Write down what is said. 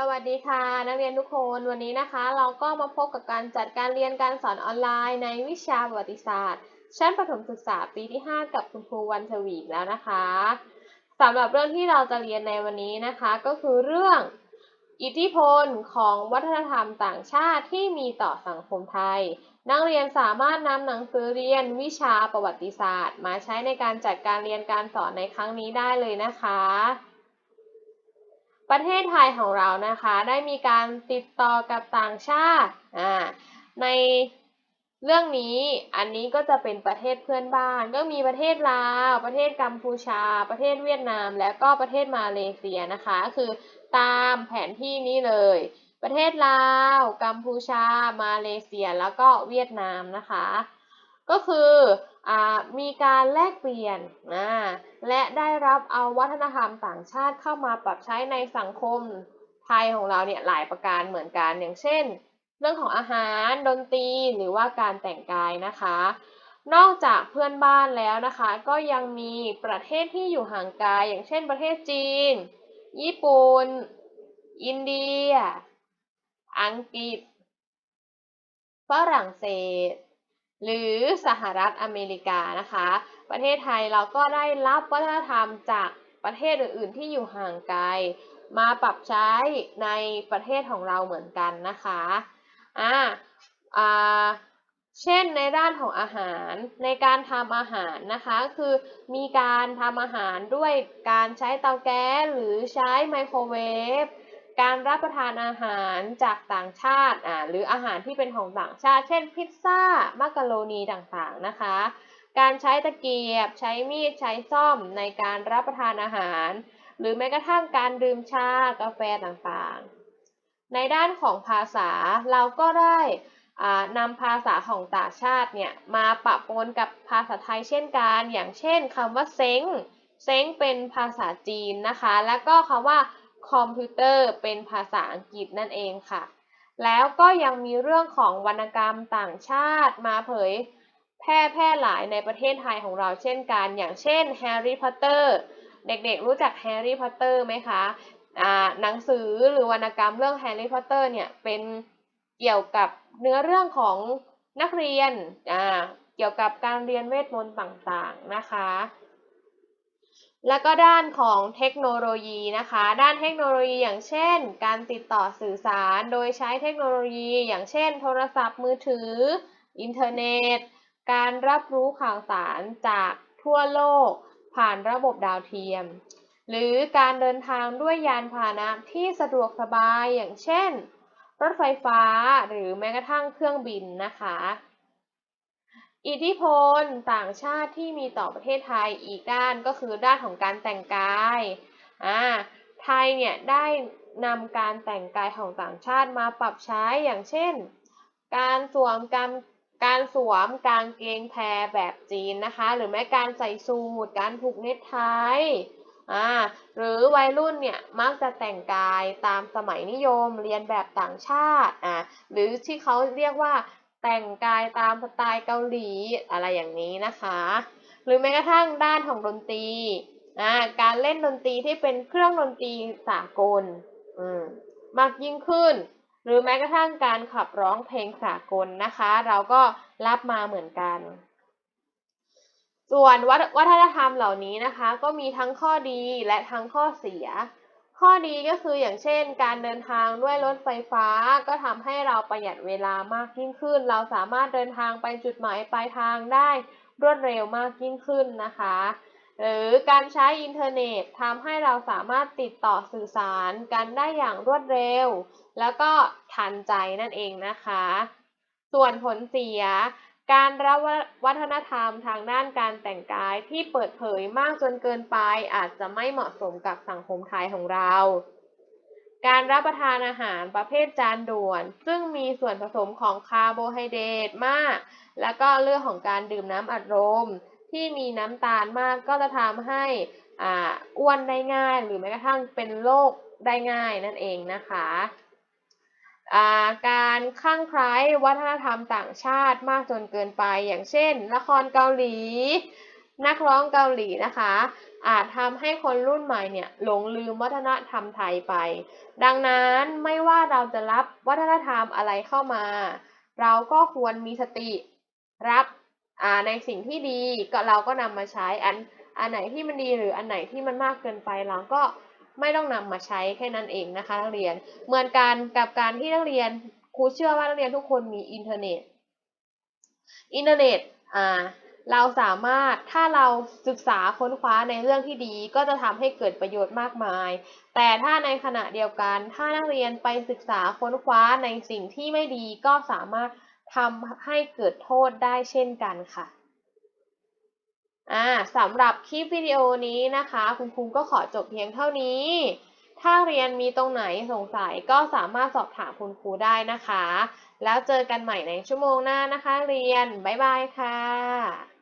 สวัสดีค่ะ นักเรียนทุกคนวันนี้นะคะ เราก็มาพบกับการจัดการเรียนการสอนออนไลน์ในวิชาประวัติศาสตร์ ชั้นประถมศึกษาปีที่ 5 กับคุณครูวันทวีแล้วนะคะสำหรับเรื่องที่เราจะเรียนในวันนี้นะคะ ก็คือเรื่องอิทธิพลของวัฒนธรรมต่างชาติที่มีต่อสังคมไทย นักเรียนสามารถนำหนังสือเรียนวิชาประวัติศาสตร์ มาใช้ในการจัดการเรียนการสอนในครั้งนี้ได้เลยนะคะ ประเทศไทยของเรานะคะ ได้มีการติดต่อกับต่างชาติอ่าในเรื่องนี้อันนี้ก็จะเป็นประเทศเพื่อนบ้าน ก็มีประเทศลาว ประเทศกัมพูชา ประเทศเวียดนาม และก็ประเทศมาเลเซียนะคะ คือตามแผนที่นี้เลย ประเทศลาว กัมพูชา มาเลเซีย แล้วก็เวียดนามนะคะ ก็คืออมีการแลกเปลี่ยนนะและได้รับเอาวัฒนธรรมต่างชาติเข้ามาปรับใช้ในสังคมไทยของเราเนี่ยหลายประการเหมือนกันอย่างเช่น เรื่องของอาหารดนตรีหรือว่าการแต่งกายนะคะ นอกจากเพื่อนบ้านแล้วนะคะ ก็ยังมีประเทศที่อยู่ห่างไกลอย่างเช่น ประเทศจีน ญี่ปุ่น อินเดีย อังกฤษฝรั่งเศส หรือสหรัฐอเมริกานะคะ ประเทศไทยเราก็ได้รับวัฒนธรรมจากประเทศอื่นๆที่อยู่ห่างไกล มาปรับใช้ในประเทศของเราเหมือนกันนะคะอ่าอ่าเช่นในด้านของอาหารในการทำอาหารนะคะคือมีการทำอาหารด้วยการใช้เตาแก๊สหรือใช้ไมโครเวฟ การรับประทานอาหารจากต่างชาติอ่าหรืออาหารที่เป็นของต่างชาติ เช่น พิซซ่ามักกะโรนีต่างๆนะคะ การใช้ตะเกียบ ใช้มีดใช้ซ่อมในการรับประทานอาหาร หรือแม้กระทั่งการดื่มชากาแฟต่างๆ ในด้านของภาษาเราก็ได้นำภาษาของต่างชาติเนี่ยมาปะปนกับภาษาไทยเช่นกัน อย่างเช่นคำว่าเซ้ง เซ้งเป็นภาษาจีนนะคะ แล้วก็คำว่า คอมพิวเตอร์เป็นภาษาอังกฤษนั่นเองค่ะ แล้วก็ยังมีเรื่องของวรรณกรรมต่างชาติมาเผยแพร่แพร่หลายในประเทศไทยของเราเช่นกัน อย่างเช่นแฮร์รี่พอตเตอร์เด็กๆ รู้จักแฮร์รี่พอตเตอร์ไหมคะหนังสือหรือวรรณกรรมเรื่องแฮร์รี่พอตเตอร์เนี่ยเป็นเกี่ยวกับเนื้อเรื่องของนักเรียน เกี่ยวกับการเรียนเวทมนต์ต่างๆนะคะ แล้วก็ด้านของเทคโนโลยีนะคะ ด้านเทคโนโลยีอย่างเช่น การติดต่อสื่อสาร โดยใช้เทคโนโลยี อย่างเช่น โทรศัพท์มือถือ อินเทอร์เน็ต การรับรู้ข่าวสารจากทั่วโลก ผ่านระบบดาวเทียม หรือการเดินทางด้วยยานพาหนะที่สะดวกสบายอย่างเช่น รถไฟฟ้าหรือแม้กระทั่งเครื่องบินนะคะ อิทธิพลต่างชาติที่มีต่อประเทศไทยอีกด้านก็คือด้านของการแต่งกายอ่าไทยเนี่ยได้นำการแต่งกายของต่างชาติมาปรับใช้อย่างเช่น การสวมการการสวมกางเกงแพรแบบจีนนะคะ หรือแม้การใส่สูทการผูกเนตไทอ่าหรือวัยรุ่นเนี่ยมักจะแต่งกายตามสมัยนิยมเรียนแบบต่างชาติอ่าหรือที่เขาเรียกว่า แต่งกายตามสไตล์เกาหลีอะไรอย่างนี้นะคะ หรือแม้กระทั่งด้านของดนตรีการเล่นดนตรีที่เป็นเครื่องดนตรีสากลมากยิ่งขึ้น หรือแม้กระทั่งการขับร้องเพลงสากลนะคะ เราก็รับมาเหมือนกัน ส่วนวัฒนธรรมเหล่านี้นะคะ ก็มีทั้งข้อดีและทั้งข้อเสีย ข้อดีก็คืออย่างเช่น การเดินทางด้วยรถไฟฟ้า ก็ทำให้เราประหยัดเวลามากยิ่งขึ้น เราสามารถเดินทางไปจุดหมายปลายทางได้รวดเร็วมากยิ่งขึ้นนะคะ หรือการใช้อินเทอร์เน็ตทำให้เราสามารถติดต่อสื่อสารกันได้อย่างรวดเร็ว แล้วก็ทันใจนั่นเองนะคะ ส่วนผลเสีย การรับวัฒนธรรมทางด้านการแต่งกายที่เปิดเผยมากจนเกินไปอาจจะไม่เหมาะสมกับสังคมไทยของเรา การรับประทานอาหารประเภทจานด่วน ซึ่งมีส่วนผสมของคาร์โบไฮเดรตมาก แล้วก็เรื่องของการดื่มน้ำอัดลมที่มีน้ำตาลมากก็จะทำให้อ้วนได้ง่าย หรือแม้กระทั่งเป็นโรคได้ง่ายนั่นเองนะคะ การคลั่งไคล้วัฒนธรรมต่างชาติมากจนเกินไป อย่างเช่น ละครเกาหลี นักร้องเกาหลีนะคะ อาจทำให้คนรุ่นใหม่เนี่ยหลงลืมวัฒนธรรมไทยไป ดังนั้นไม่ว่าเราจะรับวัฒนธรรมอะไรเข้ามา เราก็ควรมีสติรับในสิ่งที่ดีก็เราก็นำมาใช้อันอันไหนที่มันดีหรืออันไหนที่มันมากเกินไปเราก็ ไม่ต้องนำมาใช้แค่นั้นเองนะคะนักเรียน เหมือนกันกับการที่นักเรียนครูเชื่อว่านักเรียนทุกคนมีอินเทอร์เน็ต อินเทอร์เน็ตอ่าเราสามารถถ้าเราศึกษาค้นคว้าในเรื่องที่ดีก็จะทำให้เกิดประโยชน์มากมาย แต่ถ้าในขณะเดียวกัน ถ้านักเรียนไปศึกษาค้นคว้าในสิ่งที่ไม่ดีก็สามารถทำให้เกิดโทษได้เช่นกันค่ะ อ่าสำหรับคลิปวิดีโอนี้นะคะ คุณครูก็ขอจบเพียงเท่านี้ ถ้าเรียนมีตรงไหนสงสัยก็สามารถสอบถามคุณครูได้นะคะ แล้วเจอกันใหม่ในชั่วโมงหน้านะคะ เรียน บ๊ายบายค่ะ